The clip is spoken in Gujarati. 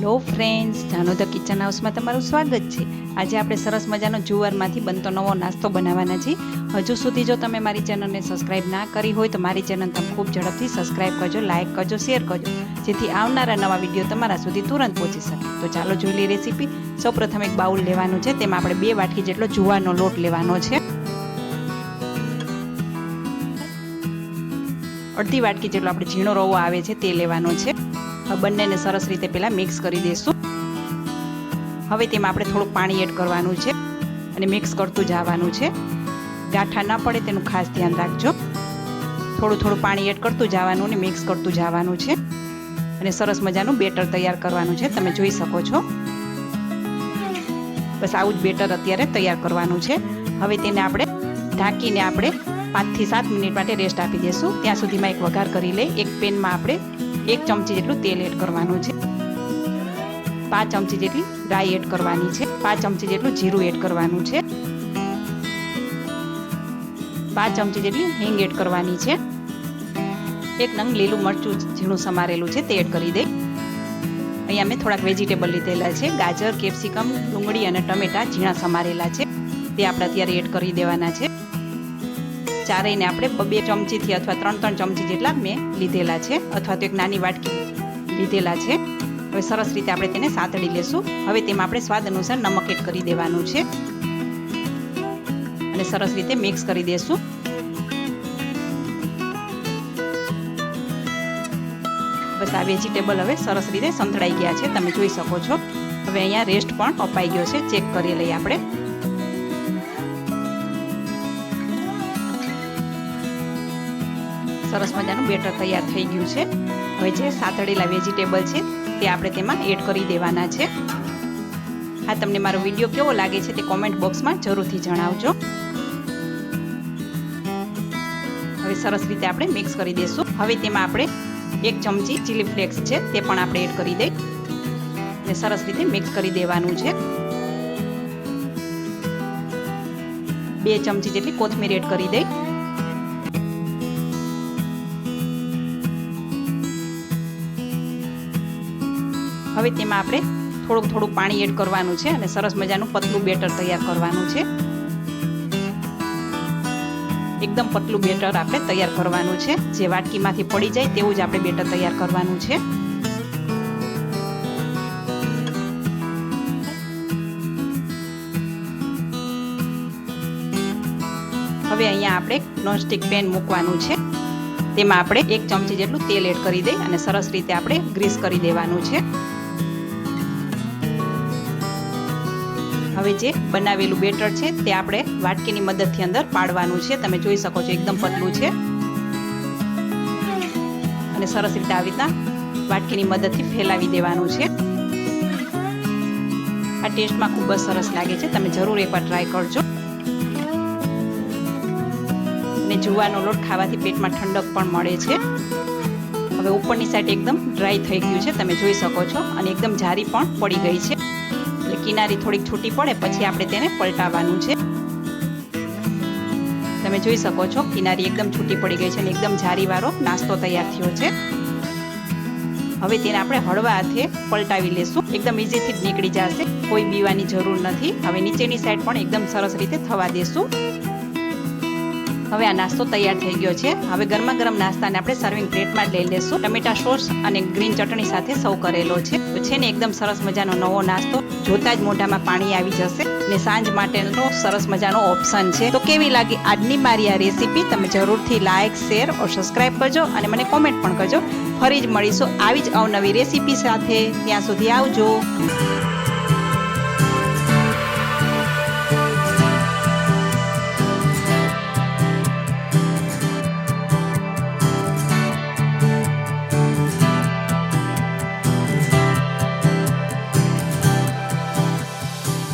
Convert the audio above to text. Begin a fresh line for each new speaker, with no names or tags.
હેલો ફ્રેન્ડ્સ જાનો ધ કિચન હાઉસમાં તમારું સ્વાગત છે. આજે આપણે સરસ મજાનો જુવારમાંથી બનતો નવો નાસ્તો બનાવવાના છીએ. હજુ સુધી જો તમે મારી ચેનલને સબસ્ક્રાઇબ ના કરી હોય તો મારી ચેનલ તમે ખૂબ ઝડપથી સબસ્ક્રાઇબ કરજો લાઇક કરજો શેર કરજો. જેથી આવનારા નવા વીડિયો તમારા સુધી તુરંત પહોંચી શકે. તો ચાલો જોઈ લઈએ રેસીપી સૌપ્રથમ એક બાઉલ લેવાનું છે. તેમાં આપણે બે વાટકી જેટલો જુવારનો લોટ લેવાનો છે. અડધી વાટકી જેટલો આપણે ઝીણો રવો આવે છે તે લેવાનો છે. બંનેને સરસ રીતે પહેલાં મિક્સ કરી દઈશું હવે તેમાં આપણે થોડુંક પાણી એડ કરવાનું છે અને મિક્સ કરતું જવાનું છે. ગાંઠા ના પડે તેનું ખાસ ધ્યાન રાખજો. થોડું થોડું પાણી એડ કરતું જવાનું અને મિક્સ કરતું જવાનું છે. અને સરસ મજાનું બેટર તૈયાર કરવાનું છે. તમે જોઈ શકો છો. બસ આવું જ બેટર અત્યારે તૈયાર કરવાનું છે. હવે તેને આપણે ઢાંકીને આપણે પાંચથી સાત મિનિટ માટે રેસ્ટ આપી દઈશું ત્યાં સુધીમાં એક વઘાર કરી લઈ, એક પેનમાં આપણે એક ચમચી જેટલું તેલ એડ કરવાનું છે. પાંચ ચમચી જેટલી રાઈ એડ કરવાની છે. પાંચ ચમચી જેટલું જીરું એડ કરવાનું છે. પાંચ ચમચી જેટલી હિંગ એડ કરવાની છે. એક નંગ લીલું મરચું ઝીણું સમારેલું છે તે એડ કરી દઈ અહીંયા મેં થોડાક વેજીટેબલ લીધેલા છે. ગાજર, કેપ્સિકમ, ડુંગળી અને ટમેટા ઝીણા સમારેલા છે. તે આપણે અત્યારે એડ કરી દેવાના છે. ચારેયને આપણે બે ચમચીથી અથવા ત્રણ ત્રણ ચમચી જેટલા મેં લીધેલા છે. અથવા તો એક નાની વાટકી લીધેલા છે. હવે સરસ રીતે આપણે તેને સાતળી લેશું. હવે તેમાં આપણે સ્વાદ અનુસાર નમક એડ કરી દેવાનું છે. અને સરસ રીતે મિક્સ કરી દેશું. બસ આ વેજીટેબલ હવે સરસ રીતે સંતળાઈ ગયા છે. તમે જોઈ શકો છો. હવે અહીંયા રેસ્ટ પણ અપાઈ ગયો છે. ચેક કરી લઈએ આપણે. સરસ મજાનું બેટર તૈયાર થઈ ગયું છે. હવે જે સાતળેલા વેજીટેબલ છે, તે આપણે તેમાં એડ કરી દેવાના છે. હા, તમને મારો વીડિયો કેવો લાગે છે તે કોમેન્ટ બોક્સમાં જરૂરથી જણાવજો. હવે સરસ રીતે આપણે મિક્સ કરી દઈશું હવે તેમાં આપણે એક ચમચી ચીલી ફ્લેક્સ છે, તે પણ આપણે એડ કરી દઈ. અને સરસ રીતે મિક્સ કરી દેવાનું છે. બે ચમચી જેટલી કોથમીર એડ કરી દઈ. હવે તેમાં આપણે થોડુંક થોડું પાણી એડ કરવાનું છે અને સરસ મજાનું પતલું બેટર તૈયાર કરવાનું છે. એકદમ પતલું બેટર આપણે તૈયાર કરવાનું છે. જે વાટકીમાંથી પડી જાય તેવું જ આપણે બેટર તૈયાર કરવાનું છે. હવે અહીંયા આપણે નોનસ્ટિક પેન મૂકવાનું છે. તેમાં આપણે એક ચમચી જેટલું તેલ એડ કરી દઈ અને સરસ રીતે આપણે ગ્રીસ કરી દેવાનું છે. હવે જે બનાવેલું બેટર છે તે આપણે વાટકીની મદદથી અંદર પાડવાનું છે. તમે જોઈ શકો છો એકદમ પતલું છે. અને સરસ રીતે આવી રીતના વાટકીની મદદથી ફેલાવી દેવાનું છે. આ ટેસ્ટમાં ખૂબ જ સરસ લાગે છે. તમે જરૂર એકવાર ટ્રાય કરજો. અને જુવાનો લોટ ખાવાથી પેટમાં ઠંડક પણ મળે છે. હવે ઉપરની સાઈડ એકદમ ડ્રાય થઈ ગયું છે. તમે જોઈ શકો છો. અને એકદમ જારી પણ પડી ગઈ છે. કિનારી થોડીક છૂટી પડે, પછી આપણે તેને પલટાવવાનું છે. તમે જોઈ શકો છો, કિનારી એકદમ છૂટી પડી ગઈ છે અને એકદમ જારીવાળો નાસ્તો તૈયાર થયો છે. હવે તેને આપણે હળવા હાથે પલટાવી લેશું. એકદમ ઇઝીથી જ નીકળી જશે. કોઈ બીવાની જરૂર નથી. હવે નીચેની સાઈડ પણ એકદમ સરસ રીતે થવા દેશું. હવે આ નાસ્તો તૈયાર થઈ ગયો છે. હવે ગરમા ગરમ નાસ્તાને આપણે સર્વિંગ પ્લેટમાં લઈ લેશું. ટમેટા સોસ અને ગ્રીન ચટણી સાથે સર્વ કરેલો છે. તો છે ને એકદમ સરસ મજાનો નવો નાસ્તો. જોતા જ મોઢામાં પાણી આવી જશે ને સાંજ માટેનો સરસ મજાનો ઓપ્શન છે. તો કેવી લાગી આજની મારી આ રેસીપી તમે જરૂરથી લાઇક શેર ઓર સબસ્ક્રાઇબ કરજો અને મને કોમેન્ટ પણ કરજો. ફરી જ મળીશું આવી જ અવનવી રેસીપી સાથે. ત્યાં સુધી આવજો.